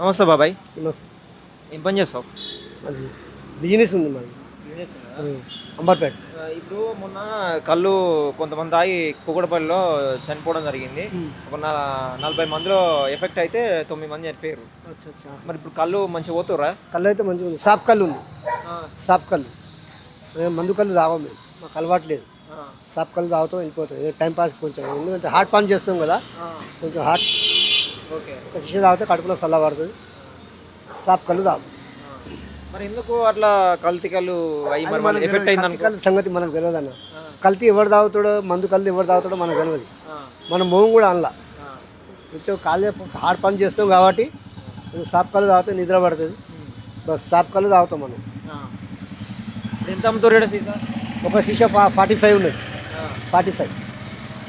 నమస్తే బాబాయ్. నమస్తే. ఏం పని చేస్తావు? అది బిజినెస్ ఉంది మాది. ఉం. అంబర్పేట. ఇప్పుడు మొన్న కళ్ళు కొంతమంది తాగి కుక్కడపల్లిలో చనిపోవడం జరిగింది. ఒక నా- నలభై మందిలో ఎఫెక్ట్ అయితే తొమ్మిది మంది చనిపోయారు. మరి ఇప్పుడు కళ్ళు మంచిగా పోతుర్రా? కళ్ళు అయితే మంచిగా ఉంది. సాఫ్ కళ్ళు ఉంది. సాఫ్ కళ్ళు. మేము మందు కళ్ళు తాగం మేము. మాకు అలవాటు లేదు. సాఫ్ కళ్ళు తాగుతాం వెళ్ళిపోతాం. టైం పాస్ కొంచెం. ఎందుకంటే హార్ట్ పని చేస్తాం కదా. కొంచెం హార్ట్ ఒక శిష్య తాగితే కడుపులో చల్లబడుతుంది సాఫ్ కళ్ళు తాగు. మరి ఎందుకు అట్లా కల్తీ కళ్ళు ఎఫెక్ట్ అయింది కళ్ళు సంగతి మనకు తెలియదు అన్న కల్తీ ఎవరు తాగుతాడో మందు కళ్ళు ఎవరు తాగుతాడో మనకు తెలియదు. మన మొహం కూడా అనలా. కొంచెం కాలే హార్డ్ పని చేస్తాం కాబట్టి సాఫ్ కళ్ళు తాగితే నిద్ర పడుతుంది. బస్ సాఫ్ కళ్ళు తాగుతాం మనం. ఎంత అమ్ముతారు సీసా? ఒక శిష్య ఫార్టీ ఫైవ్ ఉన్నది. Forty five.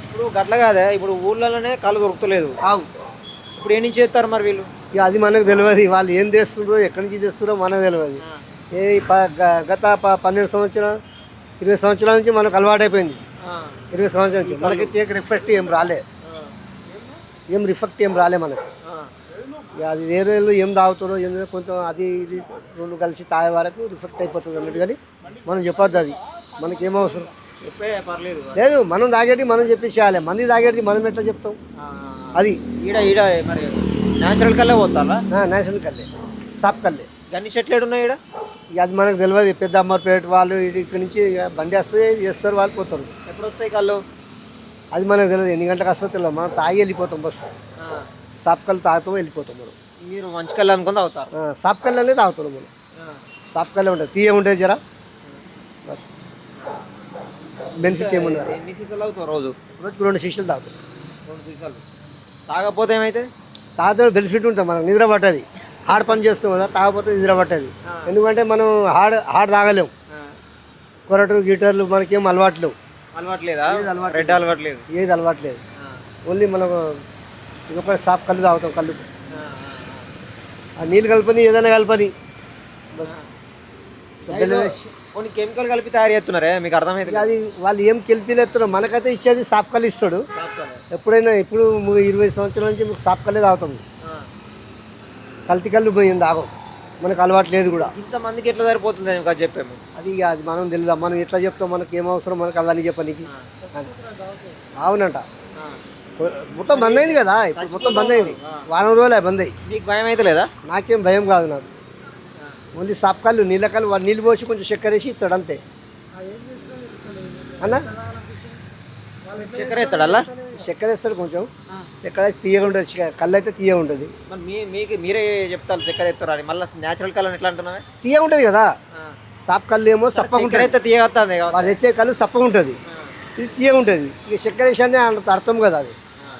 ఇప్పుడు గట్ల కాదే ఇప్పుడు ఊళ్ళలోనే కళ్ళు దొరుకుతలేదు. ఇప్పుడు ఏ నుంచి చేస్తారు మరి వీళ్ళు? ఇక అది మనకు తెలియదు. వాళ్ళు ఏం చేస్తుండ్రో ఎక్కడి నుంచి తెస్తున్నారో మనకు తెలియదు. ఏ గత పన్నెండు సంవత్సరాలు ఇరవై సంవత్సరాల నుంచి మనకు అలవాటైపోయింది. ఇరవై సంవత్సరాల నుంచి. మనకి చేక రిఫెక్ట్ ఏం రాలే. ఏం రిఫెక్ట్ ఏం రాలే మనకు. ఇక అది వేరే ఏం తాగుతారో ఏం కొంచెం అది ఇది రెండు కలిసి తాగే వరకు రిఫెక్ట్ అయిపోతుంది అన్నట్టు కానీ మనం చెప్పొద్దు అది. మనకి ఏం అవసరం? లేదు మనం తాగేటి మనం చెప్పేసేయాలి మంది తాగేటి మనం ఎట్లా చెప్తాం? అది. ఈడ ఈడ మరి న్యాచురల్ కల్లే పోతారా? నేషనల్ కల్లే. సాప్ కల్లే. గన్ని చెట్లు ఏడున్నాయి ఈడ? అది మనకు తెలియదు పెద్ద అమ్మపేట వాళ్ళు ఇక్కడి నుంచి బండి వస్తే చేస్తారు వాళ్ళు పోతారు. ఎప్పుడు వస్తాయి కళ్ళు? అది మనకు తెలియదు ఎన్ని గంటలకు వస్తుందో తెలియదు మనం తాగి వెళ్ళిపోతాం బస్. సాప్ కళ్ళు తాగుతాం వెళ్ళిపోతాం మనం. మీరు మంచి కళ్ళు అనుకుని అవుతారు ఆ, సాప్ కళ్ళు అనేది తాగుతున్నాం మనం. సాప్ కళ్ళే ఉంటుంది తీయ ఉంటుంది జరా. బస్. బెనిఫిట్ ఏముండదు. ఎన్ని సీసాలు అవుతావు రోజు? రోజుకు రెండు శిష్యులు తాగుతాం. రెండు సీసాలు. తాగకపోతే ఏమైతే తాగుతాం బెనిఫిట్ ఉంటుంది మనకు నిద్ర పట్టది. హార్డ్ పని చేస్తాం కదా తాగకపోతే నిద్ర పట్టది. ఎందుకంటే మనం హార్డ్ హార్డ్ తాగలేం. కొరటలు గీటర్లు మనకేం అలవాట్లేవు అలవాట్లేదా రెడ్ అలవాట్లేదు ఏది అలవాట్లేదు ఓన్లీ మనకు ఇక సాప్ కళ్ళు తాగుతాం కళ్ళు ఆ నీళ్ళు కలపని ఏదైనా కలపని. కొన్ని కెమికల్ కలిపి తయారు చేస్తున్నారే? మీకు అర్థమైతే అది వాళ్ళు ఏం కెలిపిలేస్తారో మనకైతే ఇచ్చేది సాప్ కళ్ళు ఇస్తాడు. ఎప్పుడైనా ఇప్పుడు ఇరవై సంవత్సరాల నుంచి మీకు సాప్ కళ్ళే తాగుతాం. కల్తీ కళ్ళు పోయింది తాగం. మనకు అలవాటు లేదు కూడా. ఇంత మందికి ఎట్లా సరిపోతుంది అని చెప్పాము అది ఇక అది మనం తెలియదు మనం ఎట్లా చెప్తాం? మనకి ఏం అవసరం? మనకు అవన్నీ చెప్పనీకి. అవునంట. మొత్తం బంద్ అయింది కదా? ఇప్పుడు మొత్తం బంద్ అయింది. వారం రోజులే బంద్ అయ్యి. మీకు భయం అయితే లేదా నాకేం భయం కాదు నాకు. ఓన్లీ సాప్ కళ్ళు నీళ్ళ కళ్ళు నీళ్ళు పోసి కొంచెం చక్కెర వేసి ఇస్తాడు అంతే. అన్న? చక్కెర ఎత్తాడల్లా చక్కెర వేస్తాడు కొంచెం చక్కెర తీయగా ఉంటుంది కళ్ళు అయితే తీయగా ఉంటుంది. మరి మీకు మీరే చెప్తారు చక్కెర ఎత్తారు అని. మళ్ళీ న్యాచురల్ కలర్ ఎట్లా అంటున్నావే? తీయగా ఉంటుంది కదా. సాప్ కళ్ళు ఏమో సప్పగా అయితే తీయగత్తాంది వాడు తెచ్చే కళ్ళు సప్పగా ఉంటుంది. ఇది తీయగా ఉంటుంది. ఇక చక్కెర అంత అర్థం కదా అది.